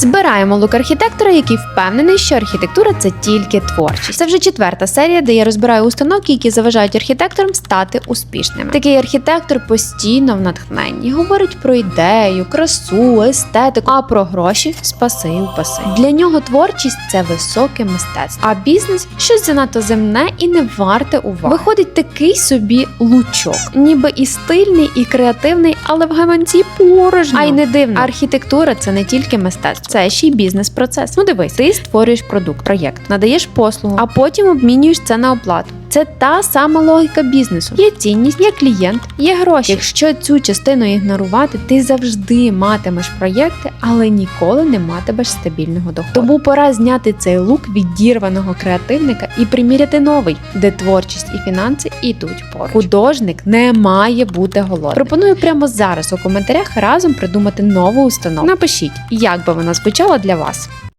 Збираємо лук архітектора, який впевнений, що архітектура це тільки творчість. Це вже четверта серія, де я розбираю установки, які заважають архітекторам стати успішними. Такий архітектор постійно в натхненні говорить про ідею, красу, естетику, а про гроші спаси і упаси. Для нього творчість це високе мистецтво, а бізнес щось занадто земне і не варте уваги. Виходить такий собі лучок, ніби і стильний, і креативний, але в гаманці порожньо. А й не дивно. Архітектура це не тільки мистецтво, це ще й бізнес-процес. Ну дивись, ти створюєш продукт, проєкт, надаєш послугу, а потім обмінюєш це на оплату. Це та сама логіка бізнесу. Є цінність, є клієнт, є гроші. Якщо цю частину ігнорувати, ти завжди матимеш проєкти, але ніколи не матимеш стабільного доходу. Тому пора зняти цей лук відірваного креативника і приміряти новий, де творчість і фінанси ідуть поруч. Художник не має бути голодним. Пропоную прямо зараз у коментарях разом придумати нову установу. Напишіть, як би вона звучала для вас.